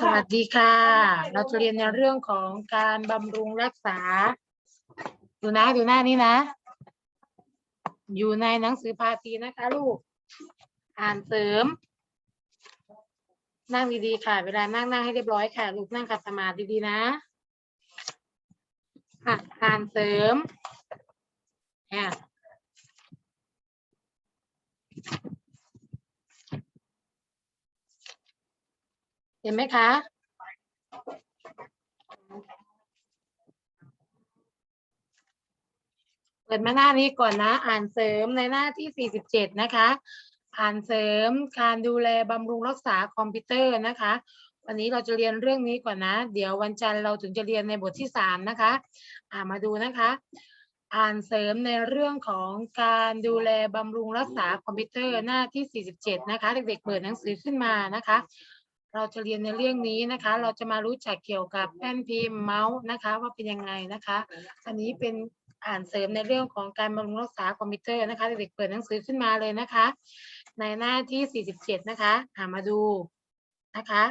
สวัสดีค่ะ เราจะเรียนในเรื่องของการบำรุงรักษา ดูนะดูหน้านี้นะ อยู่ในหนังสือภาษีนะคะลูก อ่านเสริม นั่งดีๆค่ะ เวลานั่งนั่งให้เรียบร้อยค่ะ ลูกนั่งขัดสมาธิดีๆนะอะอ่านเสริมอะ เห็นไหมคะ เปิดมาหน้านี้ก่อนนะ อ่านเสริมในหน้าที่ 47 นะคะ อ่านเสริมการดูแลบำรุงรักษาคอมพิวเตอร์นะคะ วันนี้เราจะเรียนเรื่องนี้ก่อนนะ เดี๋ยววันจันทร์เราถึงจะเรียนในบทที่ 3 นะคะ อ่ามาดูนะคะ อ่านเสริมในเรื่องของการดูแลบำรุงรักษาคอมพิวเตอร์หน้าที่ 47 นะคะ เด็กๆเปิดหนังสือขึ้นมานะคะ เราจะเรียนในเรื่องนี้นะคะ เราจะมารู้จักเกี่ยวกับแป้นพิมพ์เมาส์นะคะ ว่าเป็นยังไงนะคะ อันนี้เป็นอ่านเสริมในเรื่องของการบำรุงรักษาคอมพิวเตอร์นะคะเด็กๆเปิดหนังสือขึ้นมาเลยนะคะ ในหน้าที่ 47 นะคะ หามาดูนะคะ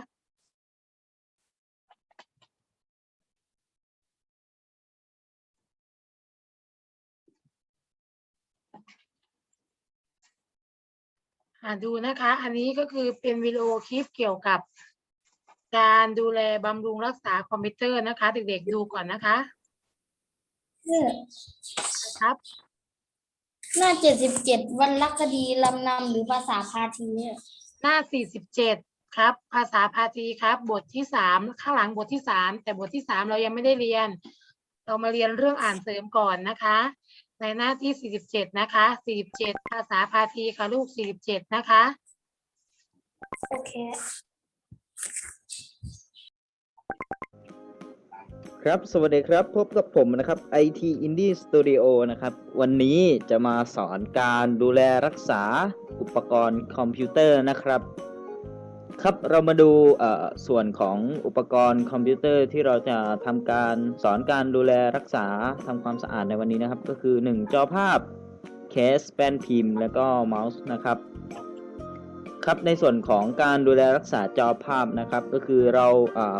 อ่าดูนะคะ อันนี้ก็คือเป็นวิดีโอคลิปเกี่ยวกับ การดูแลบำรุงรักษาคอมพิวเตอร์นะคะ เด็กๆดูก่อนนะคะครับหน้าเจ็ดสิบเจ็ดวันลักคดีลำนำหรือภาษาพาทีเนี่ยหน้า47ครับ ภาษาพาทีครับ บทที่3ข้างหลังบทที่3แต่บทที่3เรายังไม่ได้เรียน เรามาเรียนเรื่องอ่านเสริมก่อนนะคะ ในหน้าที่ 47 นะคะ 47 ภาษาพาทีค่ะลูก 47 นะคะ โอเค ครับ สวัสดีครับ พบกับผมนะครับ IT Indie Studio นะครับ วันนี้จะมาสอนการดูแลรักษาอุปกรณ์คอมพิวเตอร์นะครับ ครับเรามาดูส่วนของอุปกรณ์คอมพิวเตอร์ที่เราจะทำการสอนการดูแลรักษาทำความสะอาดในวันนี้นะครับ ก็คือ 1 จอภาพเคสแป้นพิมพ์ แล้วก็เมาส์นะครับครับในส่วนของการดูแลรักษาจอภาพนะครับ ก็คือเรา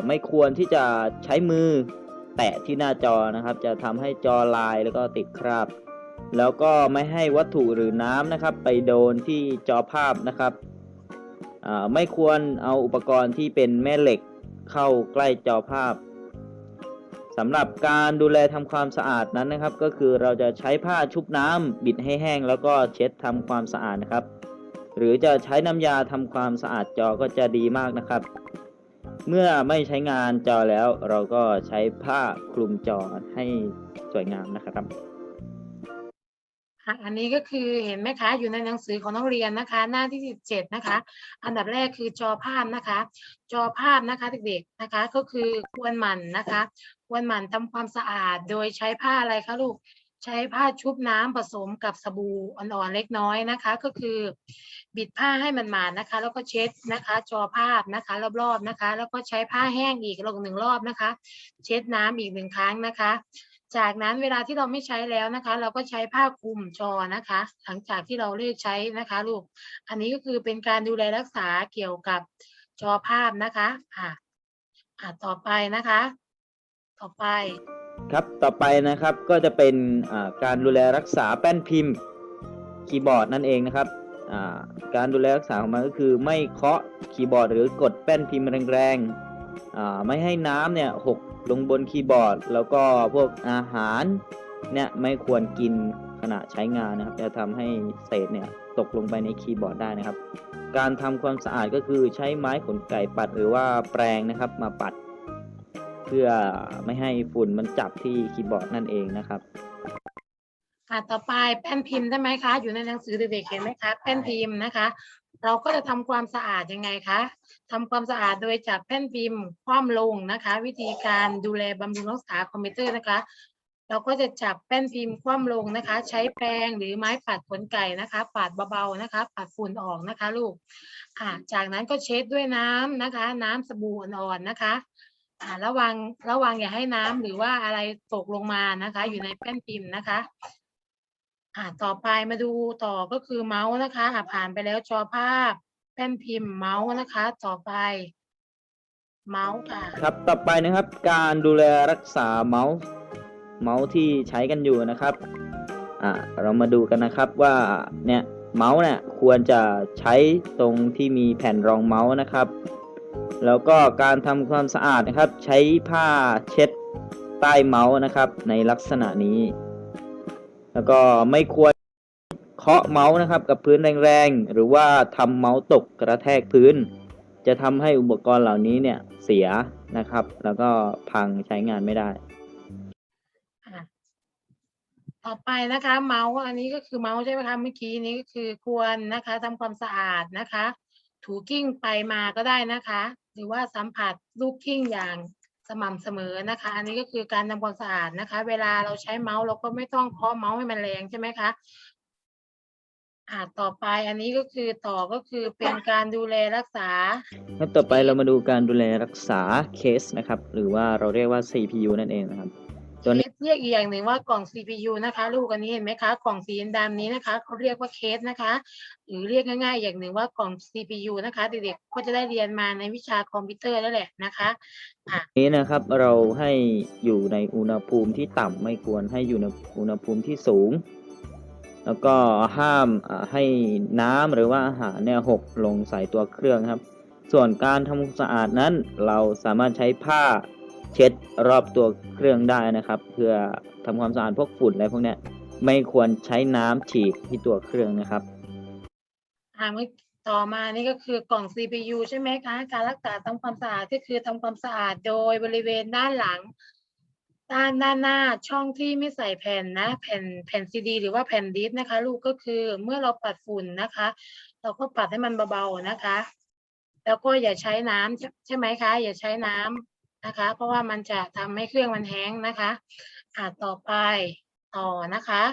ไม่ควรที่จะใช้มือแตะที่หน้าจอนะครับ จะทำให้จอลายแล้วก็ติดคราบ แล้วก็ไม่ให้วัตถุหรือน้ำนะครับ ไปโดนที่จอภาพนะครับ ไม่ควรเอาอุปกรณ์ที่เป็นแม่เหล็กเข้าใกล้จอภาพสำหรับการดูแลทำความสะอาดนั้นนะครับ ก็คือเราจะใช้ผ้าชุบน้ำบิดให้แห้ง แล้วก็เช็ดทำความสะอาดนะครับ หรือจะใช้น้ำยาทำความสะอาดจอก็จะดีมากนะครับ เมื่อไม่ใช้งานจอแล้วเราก็ใช้ผ้าคลุมจอให้สวยงามนะครับ ค่ะอันนี้ก็คือเห็นไหมคะอยู่ในหนังสือของนักเรียนนะคะ หน้าที่ 17 นะคะ อันดับแรกคือจอภาพนะคะ จอภาพนะคะเด็กๆนะคะ ก็คือควรหมั่นนะคะ ควรหมั่นทำความสะอาด โดยใช้ผ้าอะไรคะลูกใช้ผ้าชุบน้ำผสมกับสบู่อ่อนๆเล็กน้อยนะคะ ก็คือบิดผ้าให้มันหมาดนะคะ แล้วก็เช็ดนะคะ จอภาพนะคะ รอบๆนะคะ แล้วก็ใช้ผ้าแห้งอีกลงหนึ่งรอบนะคะ เช็ดน้ำอีกหนึ่งครั้งนะคะ จากนั้นเวลาที่เราไม่ใช้แล้วนะคะ เราก็ใช้ผ้าคลุมจอนะคะ หลังจากที่เราเลิกใช้นะคะลูก อันนี้ก็คือเป็นการดูแลรักษาเกี่ยวกับจอภาพนะคะอ่าอ่าต่อไปนะคะ ต่อไป ครับต่อไปนะครับก็จะเป็นอ่าการดูแลรักษาแป้นพิมพ์คีย์บอร์ดนั่นเองนะครับอ่าการดูแลรักษาของมันก็คือไม่เคาะคีย์บอร์ดหรือกดแป้นพิมพ์แรงๆ ไม่ให้น้ำเนี่ยหกลงบนคีย์บอร์ด แล้วก็พวกอาหารเนี่ยไม่ควรกินขณะใช้งานนะครับ จะทำให้เศษเนี่ยตกลงไปในคีย์บอร์ดได้นะครับ การทำความสะอาดก็คือใช้ไม้ขนไก่ปัดหรือว่าแปรงนะครับมาปัด เพื่อไม่ให้ฝุ่นมันจับที่คีย์บอร์ดนั่นเองนะครับอ่าต่อไปแป้นพิมพ์ได้ไหมคะ อยู่ในหนังสือเด็กๆเห็นไหมคะ แป้นพิมพ์นะคะ เราก็จะทำความสะอาดยังไงคะทำความสะอาดโดยจับแป้นพิมพ์คว่ำลงนะคะ วิธีการดูแลบำรุงรักษาคอมพิวเตอร์นะคะ เราก็จะจับแป้นพิมพ์คว่ำลงนะคะ ใช้แปรงหรือไม้ปัดขนไก่นะคะปัดเบาๆนะคะปัดฝุ่นออกนะคะลูกอ่าจากนั้นก็เช็ดด้วยน้ำนะคะ น้ำสบู่อ่อนๆนะคะอ่าระวังระวังอย่าให้น้ำหรือว่าอะไรตกลงมานะคะ อยู่ในแป้นพิมพ์นะคะ อ่าต่อไปมาดูต่อก็คือเมาส์นะคะอ่าผ่านไปแล้วจอภาพ แป้นพิมพ์เมาส์นะคะ ต่อไป เมาส์ค่ะครับต่อไปนะครับการดูแลรักษาเมาส์เมาส์ที่ใช้กันอยู่นะครับอ่าเรามาดูกันนะครับว่าเนี่ยเมาส์เนี่ยควรจะใช้ตรงที่มีแผ่นรองเมาส์นะครับ แล้วก็การทำความสะอาดนะครับ ใช้ผ้าเช็ดใต้เมาส์นะครับ ในลักษณะนี้ แล้วก็ไม่ควรเคาะเมาส์นะครับ กับพื้นแรงๆ หรือว่าทำเมาส์ตกกระแทกพื้น จะทำให้อุปกรณ์เหล่านี้เนี่ยเสียนะครับ แล้วก็พังใช้งานไม่ได้ต่อไปนะคะ เมาส์อันนี้ก็คือเมาส์ใช่ไหมคะเมื่อกี้นี้ก็คือควรนะคะทำความสะอาดนะคะ ถูกิ้งไปมาก็ได้นะคะ หรือว่าสัมผัสลูกกิ้งอย่าง สม่ำเสมอนะคะ อันนี้ก็คือการทำความสะอาดนะคะ เวลาเราใช้เมาส์เราก็ไม่ต้องเคาะเมาส์ให้มันแรงใช่ไหมคะอ่าต่อไปอันนี้ก็คือต่อก็คือเป็นการดูแลรักษา ครับต่อไปเรามาดูการดูแลรักษาเคสนะครับ หรือว่าเราเรียกว่า CPU นั่นเองนะครับ ตัวนี้เคสเรียกอีกอย่างหนึ่งว่ากล่อง CPU นะคะ ลูกอันนี้เห็นไหมคะกล่องสีดำนี้นะคะเขาเรียกว่าเคสนะคะ หรือเรียกง่ายๆ อย่างหนึ่งว่ากล่อง CPU นะคะ เด็กๆก็จะได้เรียนมาในวิชาคอมพิวเตอร์แล้วแหละนะคะนี้นะครับเราให้อยู่ในอุณหภูมิที่ต่ำไม่ควรให้อยู่ในอุณหภูมิที่สูง แล้วก็ห้ามอ่าให้น้ำหรือว่าอาหารเนี่ยหกลงใส่ตัวเครื่องครับ ส่วนการทำความสะอาดนั้นเราสามารถใช้ผ้า เช็ดรอบตัวเครื่องได้นะครับ เพื่อทำความสะอาดพวกฝุ่นอะไรพวกเนี้ยไม่ควรใช้น้ำฉีดที่ตัวเครื่องนะครับอ่าเมื่อต่อมานี่ก็คือกล่อง CPU ใช่ไหมคะ การรักษาทำความสะอาดก็คือทำความสะอาดโดยบริเวณด้านหลัง ด้านด้านหน้าช่องที่ไม่ใส่แผ่นนะ แผ่นแผ่นซีดี หรือว่าแผ่นดิสก์นะคะ ลูกก็คือเมื่อเราปัดฝุ่นนะคะ เราก็ปัดให้มันเบาๆนะคะ แล้วก็อย่าใช้น้ำใช่ใช่ไหมคะ อย่าใช้น้ำ นะคะ เพราะว่ามันจะทำให้เครื่องมันแห้งนะคะ อ่าต่อไปต่อนะคะ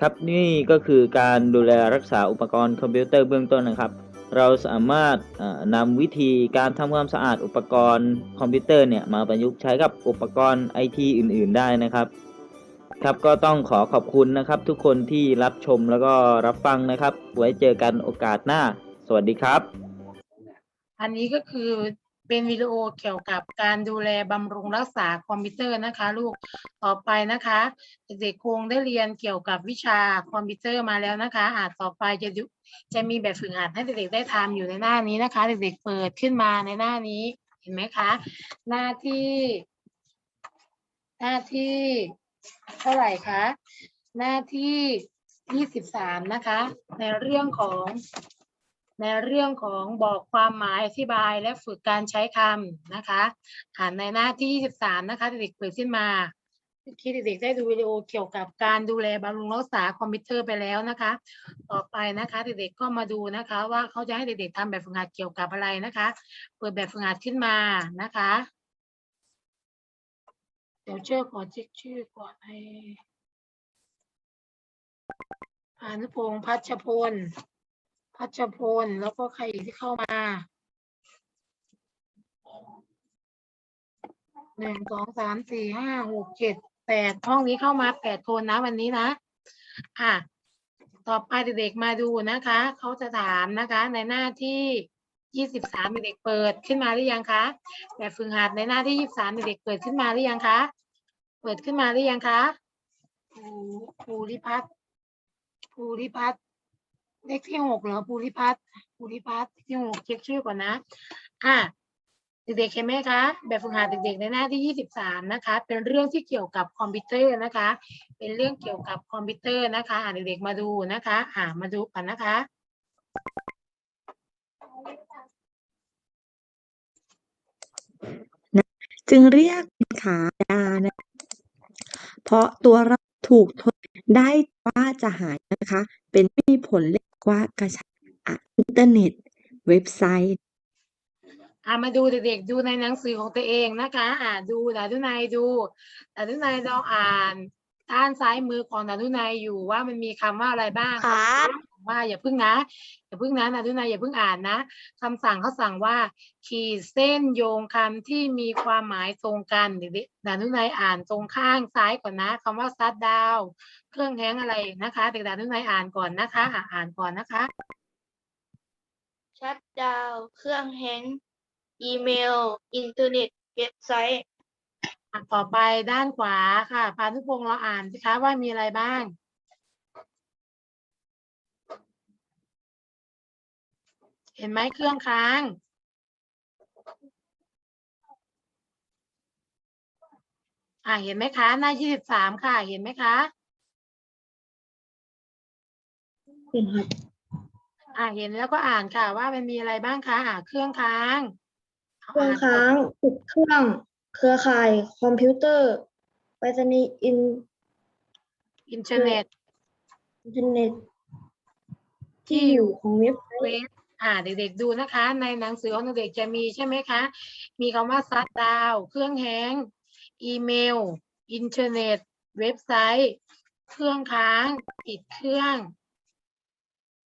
ครับนี่ก็คือการดูแลรักษาอุปกรณ์คอมพิวเตอร์เบื้องต้นนะครับ เราสามารถเอ่อนำวิธีการทำความสะอาดอุปกรณ์คอมพิวเตอร์เนี่ยมาประยุกต์ใช้กับอุปกรณ์ไอทีอื่น ๆ ได้นะครับ ครับก็ต้องขอขอบคุณนะครับ ทุกคนที่รับชมแล้วก็รับฟังนะครับ ไว้เจอกันโอกาสหน้า สวัสดีครับ อันนี้ก็คือ เป็นวิดีโอเกี่ยวกับการดูแลบำรุงรักษาคอมพิวเตอร์นะคะ ลูกต่อไปนะคะ เด็กๆคงได้เรียนเกี่ยวกับวิชาคอมพิวเตอร์มาแล้วนะคะ อาจต่อไปจะจะมีแบบฝึกหัดให้เด็กๆได้ทำอยู่ในหน้านี้นะคะ เด็กๆเปิดขึ้นมาในหน้านี้เห็นไหมคะ หน้าที่ หน้าที่เท่าไหร่คะหน้าที่ยี่สิบสามนะคะ ในเรื่องของ ในเรื่องของบอกความหมายอธิบายและฝึกการใช้คำนะคะอ่านในหน้าที่ 23 นะคะเด็กๆเปิดขึ้นมาเมื่เด็กๆได้ดูวิดีโอเกี่ยวกับการดูแลบำรุงรักษาคอมพิวเตอร์ไปแล้วนะคะ ต่อไปนะคะเด็กๆก็มาดูนะคะ ว่าเขาจะให้เด็กๆทำแบบฝึกหัดเกี่ยวกับอะไรนะคะ เปิดแบบฝึกหัดขึ้นมานะคะ เดี๋ยวเชื่อขอเช็คชื่อก่อนให้พานุพงษ์พัชพล พัชพล แล้วก็ใครอีกที่เข้ามาหนึ่งสองสามสี่ห้าหกเจ็ดแปดห้องนี้เข้ามาแปดคนนะวันนี้นะ อะ ต่อไปเด็กๆมาดูนะคะ เขาจะถามนะคะ ในหน้าที่ยี่สิบสามเด็กเปิดขึ้นมาหรือยังคะแบบฝึกหัดในหน้าที่ยี่สิบสามเด็กเปิดขึ้นมาหรือยังคะ เปิดขึ้นมาหรือยังคะภูภูริพัฒน์ภูริพัฒน์ เลขที่หกเหรอภูริพัฒน์ภูริพัฒน์เลขที่หกเช็คชื่อก่อนนะ อะเด็กๆเห็นไหมคะ แบบฝึกหัดเด็กๆในหน้าที่ยี่สิบสามนะคะ เป็นเรื่องที่เกี่ยวกับคอมพิวเตอร์นะคะ เป็นเรื่องเกี่ยวกับคอมพิวเตอร์นะคะอะเด็กๆมาดูนะคะ อ่ามาดูกันนะคะจึงเรียกขาดานะเพราะตัวเราถูกทดได้ว่าจะหายนะคะ เป็นไม่มีผลเรีย กว่ากระชากอะอินเทอร์เน็ต เว็บไซต์อ่ามาดูเด็กๆดูในหนังสือของตัวเองนะคะ อ่าดูดารุนัยดูดารุนัยลองอ่านด้านซ้ายมือของดารุนัยอยู่ว่ามันมีคำว่าอะไรบ้าง ครับ ว่าอย่าเพิ่งนะ อย่าเพิ่งนะดารุนัยอย่าเพิ่งอ่านนะคำสั่งเขาสั่งว่า ขีดเส้นโยงคำที่มีความหมายตรงกันเด็กๆดารุนัยอ่านตรงข้างซ้ายก่อนนะคำว่าซัดดาวเครื่องแท้งอะไรนะคะเด็กดารุนัยอ่านก่อนนะคะอะอ่านก่อนนะคะชัดดาวน์เครื่องแฮงก์อีเมล อินเทอร์เน็ตเว็บไซต์อะต่อไปด้านขวาค่ะพานุพงศ์เราอ่านสิคะว่ามีอะไรบ้าง เห็นไหมเครื่องค้าง อ่าเห็นไหมคะหน้ายี่สิบสามค่ะ เห็นไหมคะ เห็นครับอ่าเห็นแล้วก็อ่านค่ะ ว่ามันมีอะไรบ้างคะอ่าเครื่องค้างเครื่องอ่นค้างปิดเครื่อง เครือข่าย คอมพิวเตอร์ไปรษณีย์อินอินเทอร์เน็ต อินเทอร์เน็ต ที่อยู่ของเว็บไซต์เวฟ อ่าเด็กๆดูนะคะ ในหนังสือของเด็กๆจะมีใช่ไหมคะ มีคำว่าซัดดาว เครื่องแฮงอีเมล อินเทอร์เน็ต เว็บไซต์ เครื่องค้างปิดเครื่อง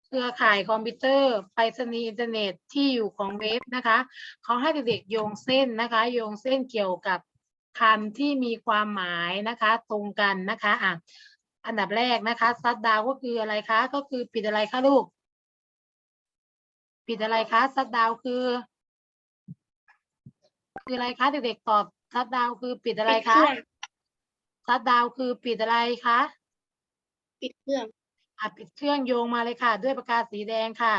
เครือข่ายคอมพิวเตอร์ไปรษณีย์อินเทอร์เน็ตที่อยู่ของเว็บนะคะเขาให้เด็กๆโยงเส้นนะคะ โยงเส้นเกี่ยวกับคำที่มีความหมายนะคะ ตรงกันนะคะอะอันดับแรกนะคะซัดดาวก็คืออะไรคะ ก็คือปิดอะไรคะลูก ปิดอะไรคะซัดดาวคือ คืออะไรคะเด็กๆตอบซัดดาวคือปิดอะไรคะซัดดาวคือปิดอะไรคะปิดเครื่องอะปิดเครื่องโยงมาเลยค่ะ ด้วยปากกาสีแดงค่ะ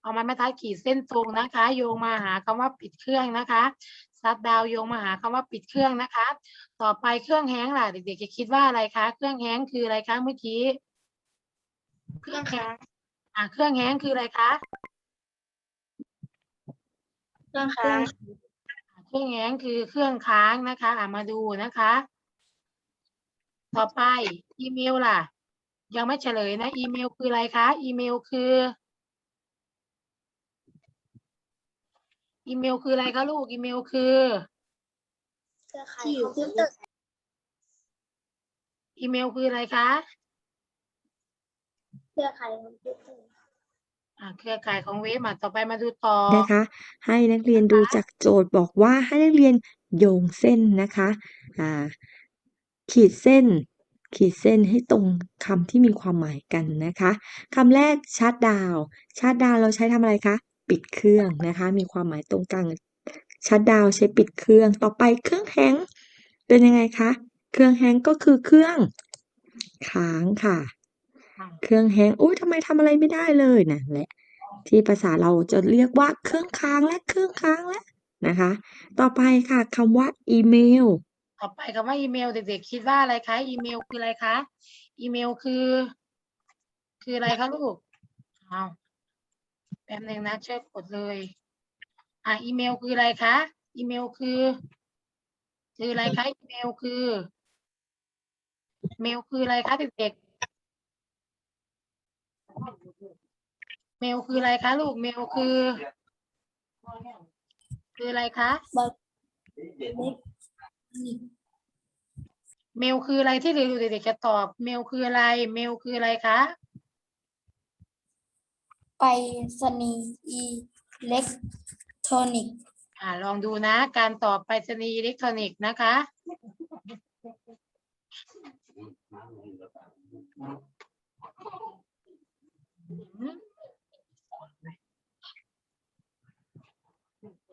เอาไม้บรรทัดขีดเส้นตรงนะคะ โยงมาหาคำว่าปิดเครื่องนะคะซัดดาวโยงมาหาคำว่าปิดเครื่องนะคะ ต่อไปเครื่องแฮงก์ล่ะ เด็กๆจะคิดว่าอะไรคะ เครื่องแฮงก์คืออะไรคะเมื่อกี้ เครื่องค้างอะเครื่องแฮงก์คืออะไรคะเค รื่องค้าง เครื่องแง้งคือเครื่องค้างนะคะอะมาดูนะคะ ต่อไปอีเมลล่ะ ยังไม่เฉลยนะ อีเมลคืออะไรคะ อีเมลคือ อีเมลคืออะไรคะลูก อีเมลคือ เครือข่ายคอมพิวเตอร์อีเมลคืออะไรคะ เครือข่ายคอมพิวเตอร์ อ่าเครือข่ายของเว็บอะต่อไปมาดูต่อ นะคะ ให้นักเรียนดูจากโจทย์บอกว่าให้นักเรียนโยงเส้นนะคะอ่าขีดเส้น ขีดเส้นให้ตรงคำที่มีความหมายกันนะคะคำแรกชาร์จดาวชาร์จดาวเราใช้ทำอะไรคะ ปิดเครื่องนะคะ มีความหมายตรงกลางชาร์จดาวใช้ปิดเครื่อง ต่อไปเครื่องแฮงก์เป็นยังไงคะ เครื่องแฮงก์ก็คือเครื่องค้างค่ะค่ะ เครื่องแฮงก์อุ้ยทำไมทำอะไรไม่ได้เลยนั่นแหละ ที่ภาษาเราจะเรียกว่าเครื่องค้างและเครื่องค้างและนะคะ ต่อไปค่ะคำว่าอีเมล ต่อไปคำว่าอีเมลเด็กๆคิดว่าอะไรคะอีเมลคืออะไรคะอีเมลคือ คืออะไรคะลูกเอาแป๊บหนึ่งนะช่วยกดเลย อะอีเมลคืออะไรคะอีเมลคือ คืออะไรคะอีเมลคือ เมลคืออะไรคะเด็กๆ เมลคืออะไรคะลูกเมลคือ คืออะไรคะเมลคืออะไรที่เด็กๆจะตอบ เมลคืออะไร เมลคืออะไรคะไปรษณีย์อิเล็กทรอนิกส์อ่าลองดูนะ การตอบไปรษณีย์อิเล็กทรอนิกส์นะคะ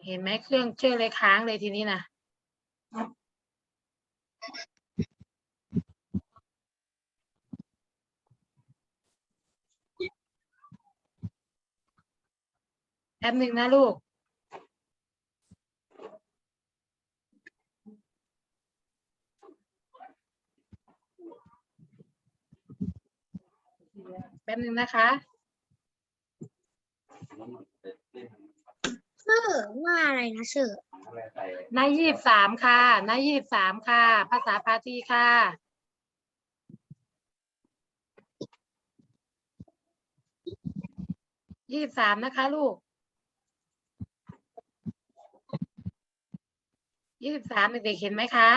เห็นไหมเครื่องเชื่อเลยค้างเลยทีนี้นะแป๊บหนึ่งนะลูก ป๊บหนึ่งนะคะชื่อว่าอะไรนะชื่อหน้ายี่สิบสามค่ะหน้ายี่สิบสามค่ะ ภาษาพาทีค่ะ ยี่สิบสามนะคะลูก ยี่สิบสามเด็กๆเห็นไหมคะ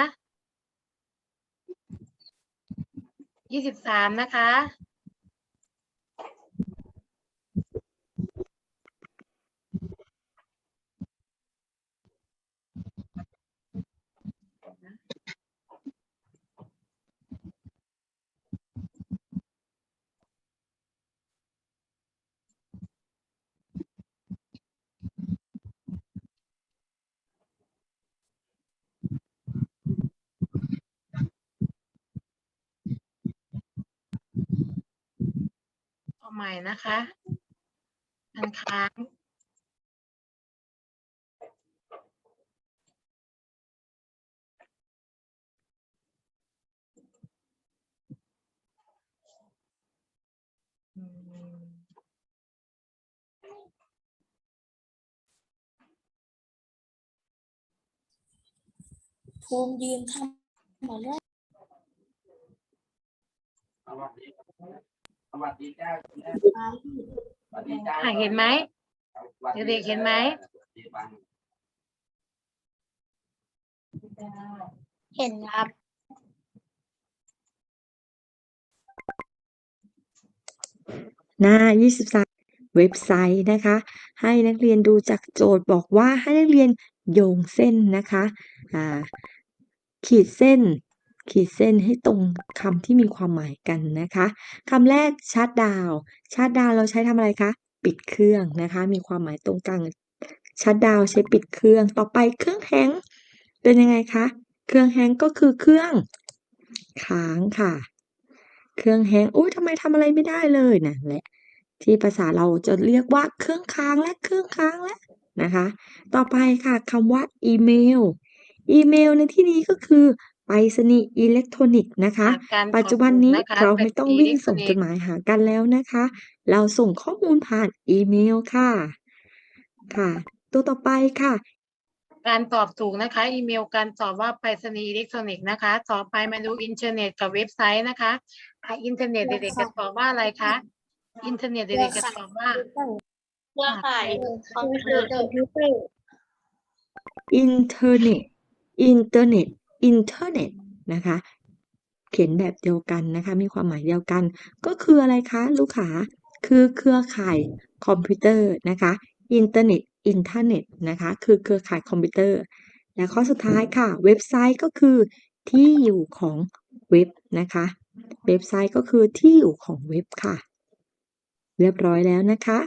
ยี่สิบสามนะคะ ใหม่นะคะมันค้างภูมิยืนทำมาแล้ว สวัสดีสวัสดีจ้าคุณแม่สวัสดีจ้าอะเห็นไหม เด็กๆเห็นไหม เห็นครับ หน้า 23 เว็บไซต์นะคะ ให้นักเรียนดูจากโจทย์บอกว่าให้นักเรียนโยงเส้นนะคะ อ่า ขีดเส้น ขีดเส้นให้ตรงคำที่มีความหมายกันนะคะคำแรกชาร์จดาวชาร์จดาวเราใช้ทำอะไรคะ ปิดเครื่องนะคะ มีความหมายตรงกลางชาร์จดาวใช้ปิดเครื่อง ต่อไปเครื่องแฮงเป็นยังไงคะ เครื่องแฮงก็คือเครื่องค้างค่ะ เครื่องแฮงอุ้ยทำไมทำอะไรไม่ได้เลยนั่นแหละที่ภาษาเราจะเรียกว่าเครื่องค้างและเครื่องค้างและนะคะ ต่อไปค่ะคำว่าอีเมล อีเมลในที่นี้ก็คือ ไปรษณีย์อิเล็กทรอนิกส์นะคะ การปัจจุบันนี้ขอบคุณนะคะเราไม่ต้องวิ่งส่งไปจดหมายหากันแล้วนะคะ เราส่งข้อมูลผ่านอีเมลค่ะ ค่ะ ตัวต่อไปค่ะ การตอบถูกนะคะ อีเมลการตอบว่าไปรษณีย์อิเล็กทรอนิกส์นะคะ ต่อไปมาดูอินเทอร์เน็ตกับเว็บไซต์นะคะอะอินเทอร์เน็ตเด็กๆจะตอบว่าอะไรคะอินเทอร์เน็ตเด็กๆจะตอบว่า เครือข่ายคอมพิวเตอร์คอมพิวเตอร์อินเทอร์เน็ต อินเทอร์เน็ต อินเทอร์เน็ตนะคะ เขียนแบบเดียวกันนะคะ มีความหมายเดียวกัน ก็คืออะไรคะ ลูกค้าคือเครือข่ายคอมพิวเตอร์นะคะอินเทอร์เน็ตอินเทอร์เน็ตนะคะคือเครือข่ายคอมพิวเตอร์ และข้อสุดท้ายค่ะ เว็บไซต์ก็คือที่อยู่ของเว็บนะคะ เว็บไซต์ก็คือที่อยู่ของเว็บค่ะ เรียบร้อยแล้วนะคะ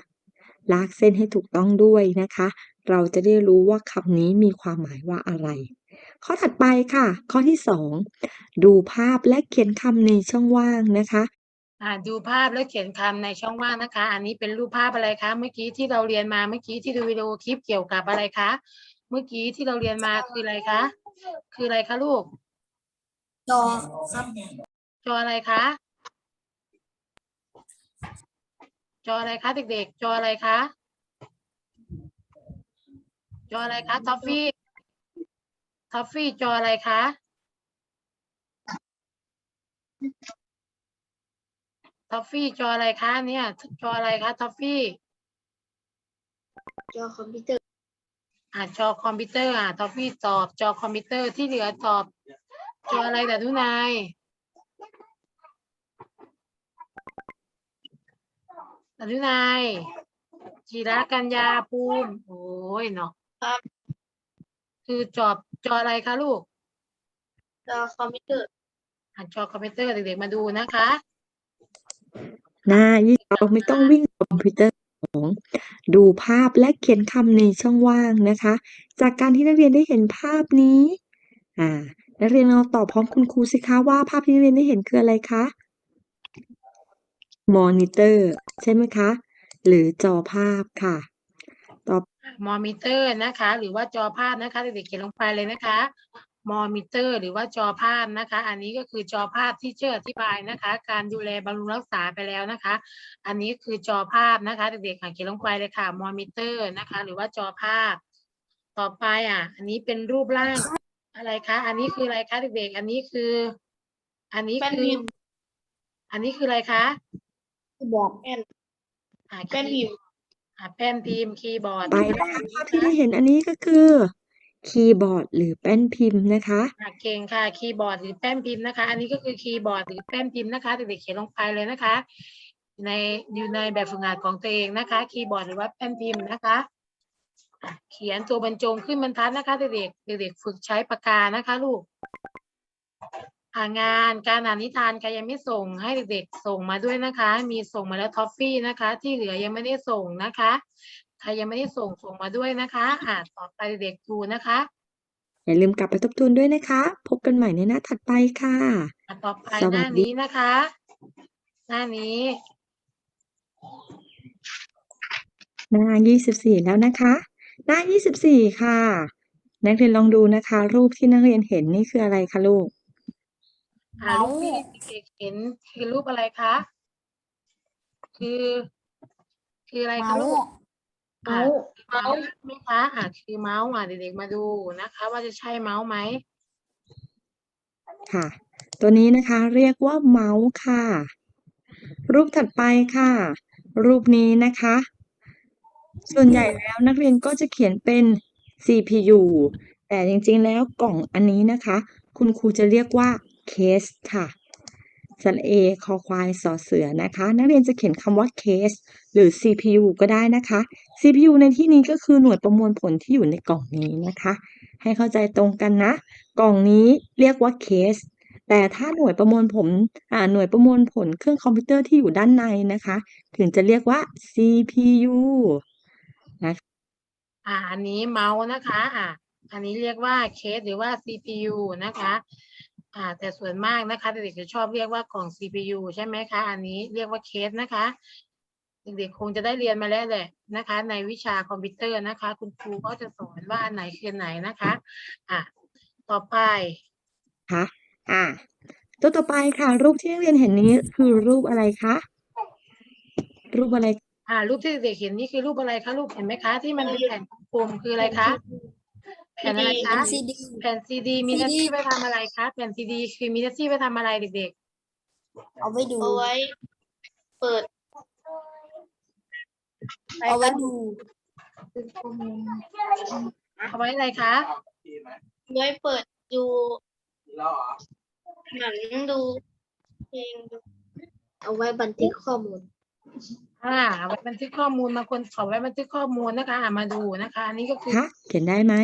ลากเส้นให้ถูกต้องด้วยนะคะ เราจะได้รู้ว่าคำนี้มีความหมายว่าอะไร ข้อถัดไปค่ะ ข้อที่สองดูภาพและเขียนคำในช่องว่างนะคะ อ่าดูภาพแล้วเขียนคำในช่องว่างนะคะ อันนี้เป็นรูปภาพอะไรคะ เมื่อกี้ที่เราเรียนมาเมื่อกี้ที่ดูวิดีโอคลิปเกี่ยวกับอะไรคะ เมื่อกี้ที่เราเรียนมาคืออะไรคะ คืออะไรคะลูก จอครับจออะไรคะ จออะไรคะเด็กๆ จออะไรคะ จออะไรคะท็อฟฟี่ ท็อฟฟี่จออะไรคะ ท็อฟฟี่จออะไรคะเนี่ย จออะไรคะท็อฟฟี่ จอคอมพิวเตอร์ อ่าจอคอมพิวเตอร์อะท็อฟฟี่ตอบจอคอมพิวเตอร์ที่เหลือตอบ จออะไรแต่ทุนายแต่ทุนายจิระกัญญาภูมิโอ้ยเนาะครับคือจอบ จออะไรคะลูก จอคอมพิวเตอร์อะจอคอมพิวเตอร์เด็กๆมาดูนะคะหน้ายี่เราไม่ต้องวิ่งคอมพิวเตอร์ของดูภาพและเขียนคำในช่องว่างนะคะ จากการที่นักเรียนได้เห็นภาพนี้อ่านักเรียนเราตอบพร้อมคุณครูสิคะว่าภาพที่นักเรียนได้เห็นคืออะไรคะมอนิเตอร์ใช่ไหมคะ หรือจอภาพค่ะต่อ มอมิเตอร์นะคะ หรือว่าจอภาพนะคะเด็กๆเขียนลงไปเลยนะคะมอมิเตอร์ หรือว่าจอภาพนะคะ อันนี้ก็คือจอภาพที่เชื่ออธิบายนะคะ การดูแลบำรุงรักษาไปแล้วนะคะ อันนี้คือจอภาพนะคะเด็กๆอะเขียนลงไปเลยค่ะมอมิเตอร์นะคะ หรือว่าจอภาพ ต่อไปอะ อันนี้เป็นรูปร่างอะไรคะ อันนี้คืออะไรคะเด็กๆอันนี้คือ อันนี้แป้นคือพิมพ์อันนี้คืออะไรคะบอร์ดแป้นอะแป้นพิมพ์ อะแป้นพิมพ์คีย์บอร์ดไปนะคะภาพที่ได้เห็นอันนี้ก็คือ คีย์บอร์ดหรือแป้นพิมพ์นะคะ อะเก่งค่ะคีย์บอร์ดหรือแป้นพิมพ์นะคะ อันนี้ก็คือคีย์บอร์ดหรือแป้นพิมพ์นะคะเด็กๆเขียนลงไปเลยนะคะอยู่ในอยู่ในแบบฝึกหัดของตัวเองนะคะ คีย์บอร์ดหรือว่าแป้นพิมพ์นะคะอะเขียนตัวบรรจงขึ้นบรรทัดนะคะเด็กๆเด็กๆฝึกใช้ปากกานะคะ ลูกอ่า งานการอ่านนิทานใครยังไม่ส่งให้เด็กๆส่งมาด้วยนะคะ มีส่งมาแล้วท็อฟฟี่นะคะ ที่เหลือยังไม่ได้ส่งนะคะใครยังไม่ได้ส่งส่งมาด้วยนะคะอ่าต่อไปเด็กๆดูนะคะอย่าลืมกลับไปทบทวนด้วยนะคะ พบกันใหม่ในหน้าถัดไปค่ะอะต่อไปสหวัน้าสดีนี้นะคะ หน้านี้ หน้า 24 แล้วนะคะ หน้า 24 ค่ะ นักเรียนลองดูนะคะ รูปที่นักเรียนเห็นนี่คืออะไรคะลูก อ่ารูปที่เด็กๆเห็นคือรูปอะไรคะ คือ คืออะไรคะลูกอ่าเมาส์ไหมคะอ่าคือเมาส์อะเด็กๆมาดูนะคะ ว่าจะใช่เมาส์ไหมค่ะ ตัวนี้นะคะเรียกว่าเมาส์ค่ะ รูปถัดไปค่ะ รูปนี้นะคะ ส่วนใหญ่แล้วนักเรียนก็จะเขียนเป็น CPU แต่จริงๆแล้วกล่องอันนี้นะคะ คุณครูจะเรียกว่า เคสค่ะสระเอคอควายสอเสือนะคะ นักเรียนจะเขียนคำว่าเคสหรือ CPU ก็ได้นะคะ CPU ในที่นี้ก็คือหน่วยประมวลผลที่อยู่ในกล่องนี้นะคะ ให้เข้าใจตรงกันนะ กล่องนี้เรียกว่าเคส แต่ถ้าหน่วยประมวลผลอ่าหน่วยประมวลผลเครื่องคอมพิวเตอร์ที่อยู่ด้านในนะคะ ถึงจะเรียกว่า CPU อ่าอันนี้เมาส์นะคะอ่าอันนี้เรียกว่าเคสหรือว่า CPU นะคะ อ่าแต่ส่วนมากนะคะเด็กๆจะชอบเรียกว่ากล่อง CPU ใช่ไหมคะ อันนี้เรียกว่าเคสนะคะ เด็กๆคงจะได้เรียนมาแล้วแหละนะคะ ในวิชาคอมพิวเตอร์นะคะ คุณครูก็จะสอนว่าอันไหนคืออันไหนนะคะอะต่อไปค่ะอ่าตัวต่อไปค่ะ รูปที่นักเรียนเห็นนี้คือรูปอะไรคะรูปอะไรอ่ารูปที่เด็กๆเห็นนี่คือรูปอะไรคะลูกเห็นไหมคะ ที่มันเป็นแผ่นกลมๆคืออะไรคะ แผ่นอะไรคะ ซีดี แผ่นซีดีมีหน้าที่ไปทำอะไรคะแผ่นซีดีคือมีหน้าที่ไปทำอะไรเด็กเอาไว้ดู เอาไว้ เปิดๆเอาไว้ดู เอาไว้อะไรคะ ไว้เปิดดูแล้วเหรอหนังดูเพลงดูเอาไว้บันทึกข้อมูล อ่าเอาไว้บันทึกข้อมูลบางคนขอไว้บันทึกข้อมูลนะคะอ่ามาดูนะคะ อันนี้ก็คือ คะเขียนได้ไหม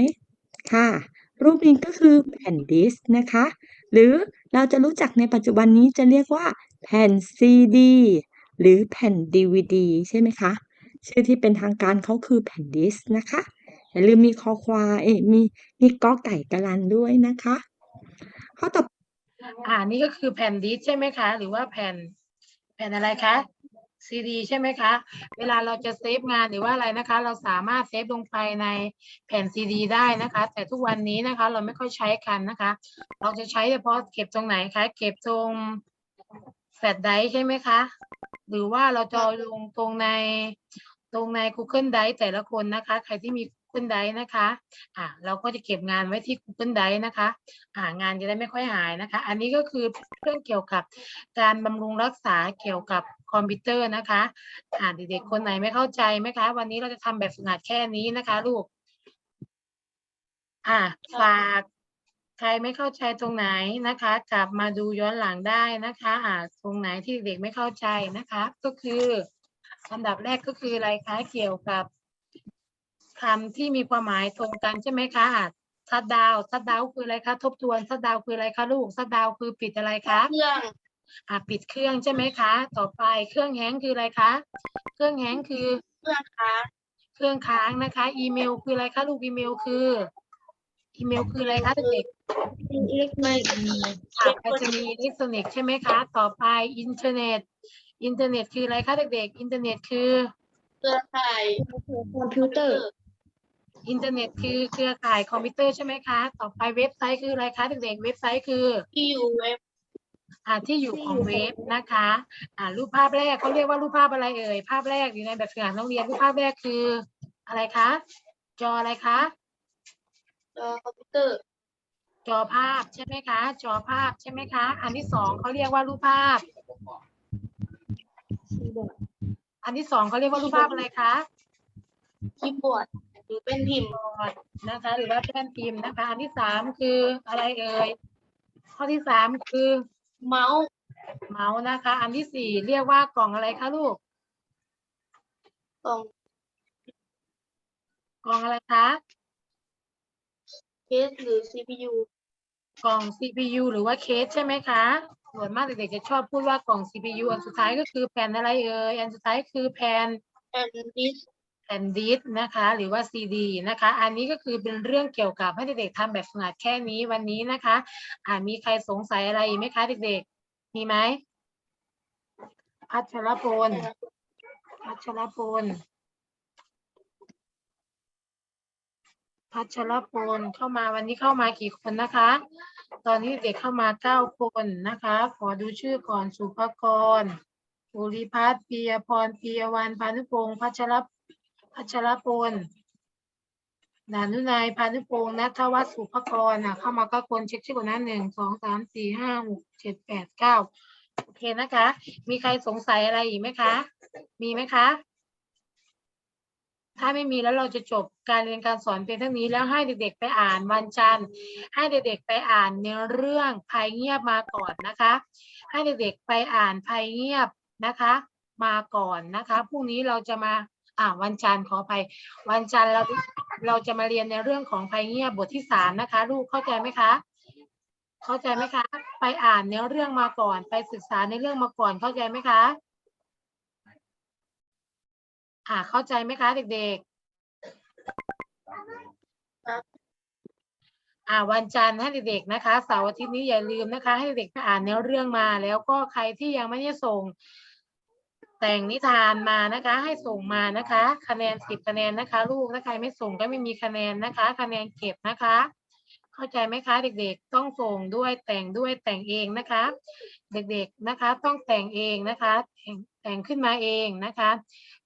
ค่ะ รูปนี้ก็คือแผ่นดิสก์นะคะ หรือเราจะรู้จักในปัจจุบันนี้จะเรียกว่า แผ่นซีดีหรือแผ่นดีวดีใช่ไหมคะ ชื่อที่เป็นทางการเขาคือแผ่นดิสก์นะคะ อย่าลืมมีคอควาเอ้ยมีมีกอไก่กะลันด้วยนะคะข้อต่ออ่านี่ก็คือแผ่นดิสก์ใช่ไหมคะ หรือว่าแผ่นแผ่นอะไรคะ ซีดีใช่ไหมคะ เวลาเราจะเซฟงานหรือว่าอะไรนะคะ เราสามารถเซฟลงไปในแผ่นซีดีได้นะคะ แต่ทุกวันนี้นะคะ เราไม่ค่อยใช้กันนะคะ เราจะใช้เฉพาะเก็บตรงไหนคะ เก็บตรงแฟลชไดรฟ์ใช่ไหมคะ หรือว่าเราจะลงตรงในตรงใน Google Drive แต่ละคนนะคะ ใครที่มี Google Drive นะคะอ่าเราก็จะเก็บงานไว้ที่ Google Drive นะคะอ่างานจะได้ไม่ค่อยหายนะคะ อันนี้ก็คือเรื่องเกี่ยวกับการบำรุงรักษาเกี่ยวกับคอมพิวเตอร์นะคะอ่าเด็กๆคนไหนไม่เข้าใจไหมคะ วันนี้เราจะทำแบบฝึกหัดแค่นี้นะคะ ลูกอ่าฝากใครไม่เข้าใจตรงไหนนะคะ กลับมาดูย้อนหลังได้นะคะอ่าตรงไหนที่เด็กไม่เข้าใจนะคะ ก็คืออันดับแรกก็คืออะไรคะเกี่ยวกับ คำที่มีความหมายตรงกันใช่ไหมคะอะซัดดาวซัดดาวคืออะไรคะ ทบทวนซัดดาวคืออะไรคะลูกซัดดาวคือปิดอะไรคะเครื่องอะปิดเครื่องใช่ไหมคะ ต่อไปเครื่องแฮงก์คืออะไรคะ เครื่องแฮงก์คือเครื่องค้างเครื่องค้างนะคะ อีเมลคืออะไรคะลูกอีเมลคือ อีเมลคืออะไรคะเด็กอิเล็กทรอนิกส์ๆค่ะไปรษณีย์อิเล็กทรอนิกส์ใช่ไหมคะ ต่อไปอินเทอร์เน็ต อินเทอร์เน็ตคืออะไรคะเด็กๆ อินเทอร์เน็ตคือเครือข่ายคอมพิวเตอร์ อินเทอร์เน็ตคือเครือข่ายคอมพิวเตอร์ใช่ไหมคะ ต่อไปเว็บไซต์คืออะไรคะเด็กๆ เว็บไซต์คือที่อยู่เว็บอ่าที่อยู่ของเว็บนะคะอ่ารูปภาพแรกเขาเรียกว่ารูปภาพอะไรเอ่ย ภาพแรกอยู่ในแบบฝึกหัดนักเรียนรูปภาพแรกคืออะไรคะ จออะไรคะ จอคอมพิวเตอร์ จอภาพใช่ไหมคะ จอภาพใช่ไหมคะ อันที่สองเขาเรียกว่ารูปภาพ อันที่สองเขาเรียกว่ารูปภาพอะไรคะคีย์บอร์ด หรือเป็นพิมพ์บอร์ดนะคะ หรือว่าแป้นพิมพ์นะคะอันที่สามคืออะไรเอ่ยข้อที่สามคือเมาส์เมาส์นะคะ อันที่สี่เรียกว่ากล่องอะไรคะลูกกล่องกล่องอะไรคะเคสหรือ CPU กล่อง CPU หรือว่าเคสใช่ไหมคะส่วนมากเด็กๆจะชอบพูดว่ากล่อง CPU อันสุดท้ายก็คือแผ่นอะไรเอ่ยอันสุดท้ายคือแผ่นแอนดิส แผ่นดิสนะคะหรือว่าซีดีนะคะอันนี้ก็คือเป็นเรื่องเกี่ยวกับให้เด็กๆทำแบบฝึกหัดแค่นี้วันนี้นะคะอ่ามีใครสงสัยอะไรไหมคะเด็กๆ มีไหมพัชรพลพัชรพลพัชรพลเข้ามาวันนี้เข้ามากี่คนนะคะ ตอนนี้เด็กเข้ามาเก้าคนนะคะ ขอดูชื่อก่อนสุภกรภูริพัฒน์ปียพรปียวันพานุพงศ์พัชรพ พัชรพลดานุนายพานุพงศ์นัทวัฒน์สุภกรอะเข้ามาก้าคนเช็คชื่อก่อนนะหนึ่งสองสามสี่ห้าหกเจ็ดแปดเก้าโอเคนะคะ มีใครสงสัยอะไรอีกไหมคะ มีไหมคะ ถ้าไม่มีแล้วเราจะจบการเรียนการสอนเพียงเท่านี้แล้วให้เด็กๆไปอ่านวันจันทร์ให้เด็กๆไปอ่านเนื้อเรื่องภัยเงียบมาก่อนนะคะ ให้เด็กๆไปอ่านภัยเงียบนะคะ มาก่อนนะคะพรุ่งนี้เราจะมา อ่าวันจันทร์ขออภัยวันจันทร์เราเราจะมาเรียนในเรื่องของภัยเงียบบทที่สามนะคะ ลูกเข้าใจไหมคะ เข้าใจไหมคะ ไปอ่านเนื้อเรื่องมาก่อน ไปศึกษาในเรื่องมาก่อนเข้าใจไหมคะ อ่าเข้าใจไหมคะ เด็กๆ อ่าวันจันทร์ให้เด็กๆนะคะเสาร์อาทิตย์นี้อย่าลืมนะคะ ให้เด็กไปอ่านเนื้อเรื่องมา แล้วก็ใครที่ยังไม่ได้ส่ง แต่งนิทานมานะคะ ให้ส่งมานะคะ คะแนนสิบคะแนนนะคะ ลูกถ้าใครไม่ส่งก็ไม่มีคะแนนนะคะ คะแนนเก็บนะคะ เข้าใจไหมคะ เด็กๆ ต้องส่งด้วยแต่งด้วยแต่งเองนะคะ เด็กๆนะคะต้องแต่งเองนะคะแต่งแต่งขึ้นมาเองนะคะ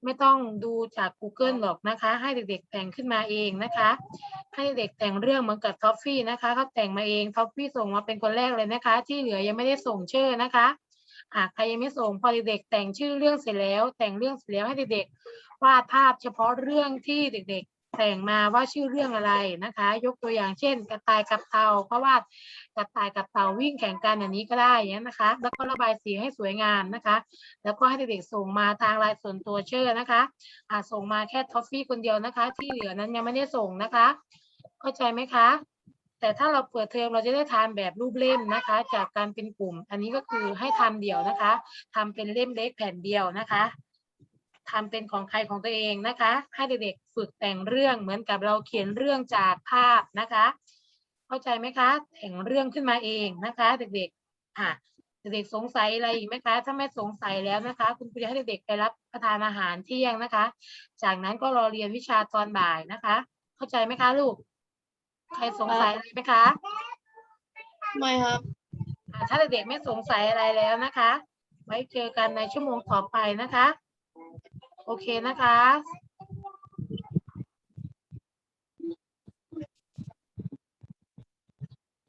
ไม่ต้องดูจาก Google หรอกนะคะ ให้เด็กๆแต่งขึ้นมาเองนะคะ ให้เด็กแต่งเรื่องเหมือนกับท็อฟฟี่นะคะเขาแต่งมาเองท็อฟฟี่ส่งมาเป็นคนแรกเลยนะคะ ที่เหลือยังไม่ได้ส่งชื่อนะคะ อะใครยังไม่ส่งพอเด็กๆแต่งชื่อเรื่องเสร็จแล้ว แต่งเรื่องเสร็จแล้วให้เด็กๆวาดภาพเฉพาะเรื่องที่เด็ก ๆ แต่งมาว่าชื่อเรื่องอะไรนะคะ ยกตัวอย่างเช่น กระต่ายกับเต่าเพราะว่ากระต่ายกับเต่าวิ่งแข่งกันอย่างนี้ก็ได้อย่างนี้ยนะคะ แล้วก็ระบายสีให้สวยงามนะคะ แล้วก็ให้เด็กๆส่งมาทางไลน์ส่วนตัวเชื่อนะคะอ่าส่งมาแค่ท็อฟฟี่คนเดียวนะคะ ที่เหลือนั้นยังไม่ได้ส่งนะคะ เข้าใจไหมคะ แต่ถ้าเราเปิดเทอมเราจะได้ทานแบบรูปเล่มนะคะ จากการเป็นกลุ่ม อันนี้ก็คือให้ทำเดี่ยวนะคะทำเป็นเล่มเล็กแผ่นเดียวนะคะทำเป็นของใครของตัวเองนะคะ ให้เด็กๆฝึกแต่งเรื่องเหมือนกับเราเขียนเรื่องจากภาพนะคะ เข้าใจไหมคะแต่งเรื่องขึ้นมาเองนะคะ เด็กๆอะเด็กๆสงสัยอะไรอีกไหมคะ ถ้าไม่สงสัยแล้วนะคะ คุณครูจะให้เด็กๆไปรับประทานอาหารเที่ยงนะคะ จากนั้นก็รอเรียนวิชาตอนบ่ายนะคะ เข้าใจไหมคะลูก ใครสงสัยอะไรไหมคะไม่ครับอ่าถ้าเด็กๆไม่สงสัยอะไรแล้วนะคะ ไว้เจอกันในชั่วโมงต่อไปนะคะ โอเคนะคะ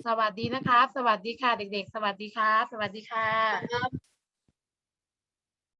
สวัสดีนะครับ สวัสดีค่ะ เด็กๆ สวัสดีครับ สวัสดีค่ะ